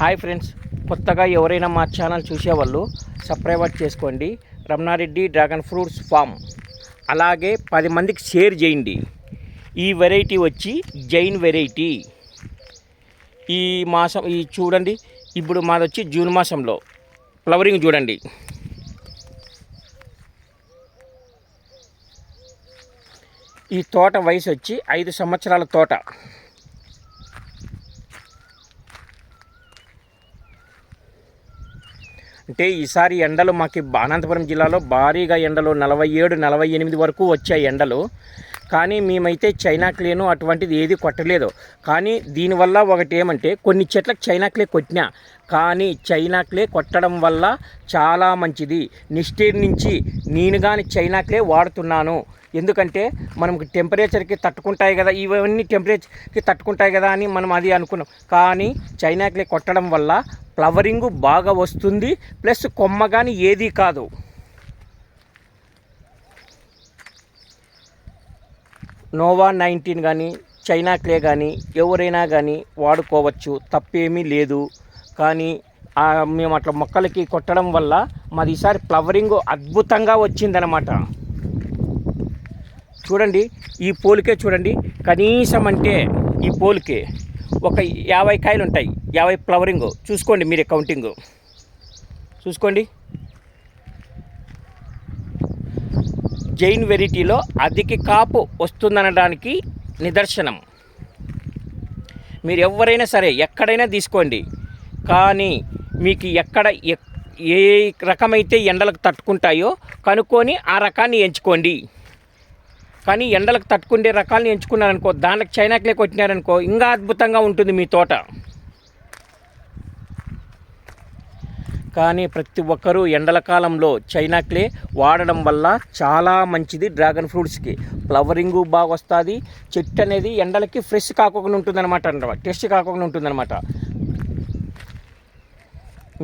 Hi friends కొత్తగా ఎవరైనా మా ఛానల్ చూసేవాళ్ళు సబ్స్క్రైబ్ చేసుకోండి. Ramana Reddy dragon fruits farm. అలాగే పది మందికి షేర్ చేయండి. ఈ వెరైటీ వచ్చి జైన్ వెరైటీ. ఈ మాసం ఈ చూడండి ఇప్పుడు మాది వచ్చి జూన్ మాసంలో. ఫ్లవరింగ్ చూడండి. ఈ తోట వయసు వచ్చి ఐదు సంవత్సరాల తోట. అంటే ఈసారి ఎండలు మాకు అనంతపురం జిల్లాలో భారీగా ఎండలు నలభై ఏడు నలభై ఎనిమిది వరకు వచ్చాయి ఎండలు. కానీ మేమైతే చైనా క్లేను అటువంటిది ఏది కొట్టలేదు. కానీ దీనివల్ల ఒకటి ఏమంటే కొన్ని చెట్లకు చైనా క్లే కొట్టినా కానీ చైనా క్లే కొట్టడం వల్ల చాలా మంచిది. నిష్ఠీర్ నుంచి నేను కానీ చైనా క్లే వాడుతున్నాను. ఎందుకంటే మనకు టెంపరేచర్కి తట్టుకుంటాయి కదా ఇవన్నీ టెంపరేచర్కి తట్టుకుంటాయి కదా అని మనం అది అనుకున్నాం. కానీ చైనా క్లే కొట్టడం వల్ల ఫ్లవరింగ్ బాగా వస్తుంది ప్లస్ కొమ్మ కానీ ఏది కాదు. నోవా నైన్టీన్ కానీ చైనా క్లే కానీ ఎవరైనా కానీ వాడుకోవచ్చు తప్పేమీ లేదు. కానీ మేము అట్లా మొక్కలకి కొట్టడం వల్ల మాది ఈసారి ఫ్లవరింగ్ అద్భుతంగా వచ్చిందనమాట చూడండి ఈ పోలికే చూడండి కనీసం అంటే ఈ పోలికే ఒక యాభై కాయలు ఉంటాయి యాభై ఫ్లవరింగ్. చూసుకోండి మీరే కౌంటింగ్. చూసుకోండి. జైన్ వెరైటీలో అధిక కాపు వస్తుందనడానికి నిదర్శనం. మీరు ఎవరైనా సరే ఎక్కడైనా తీసుకోండి. కానీ మీకు ఎక్కడ ఎక్- ఏ రకమైతే ఎండలకు తట్టుకుంటాయో కనుక్కొని ఆ రకాన్ని ఎంచుకోండి. కానీ ఎండలకు తట్టుకుండే రకాలను ఎంచుకున్నారనుకో దానికి చైనాకులే కొట్టినారనుకో ఇంకా అద్భుతంగా ఉంటుంది మీ తోట. కానీ ప్రతి ఒక్కరూ ఎండల కాలంలో చైనాక్లే వాడడం వల్ల చాలా మంచిది డ్రాగన్ ఫ్రూట్స్కి. ఫ్లవరింగ్ బాగా వస్తుంది చెట్టు అనేది ఎండలకి ఫ్రెష్ కాకుండా ఉంటుందన్నమాట అనమాట టెస్ట్ కాకుండా ఉంటుందన్నమాట.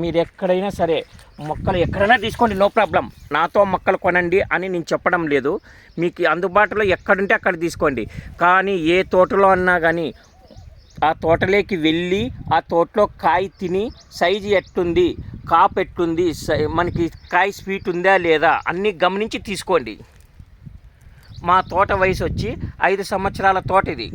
మీరు ఎక్కడైనా సరే మొక్కలు ఎక్కడైనా తీసుకోండి నో ప్రాబ్లం. నాతో మొక్కలు కొనండి అని నేను చెప్పడం లేదు. మీకు అందుబాటులో ఎక్కడుంటే అక్కడ తీసుకోండి. కానీ ఏ తోటలో అన్నా కానీ ఆ తోటలోకి వెళ్ళి ఆ తోటలో కాయ తిని సైజు ఎట్టుంది కాప్ ఎట్టుంది సై- మనకి కాయ స్వీట్ ఉందా లేదా అన్నీ గమనించి తీసుకోండి. మా తోట వయసు వచ్చి ఐదు సంవత్సరాల తోట ఇది.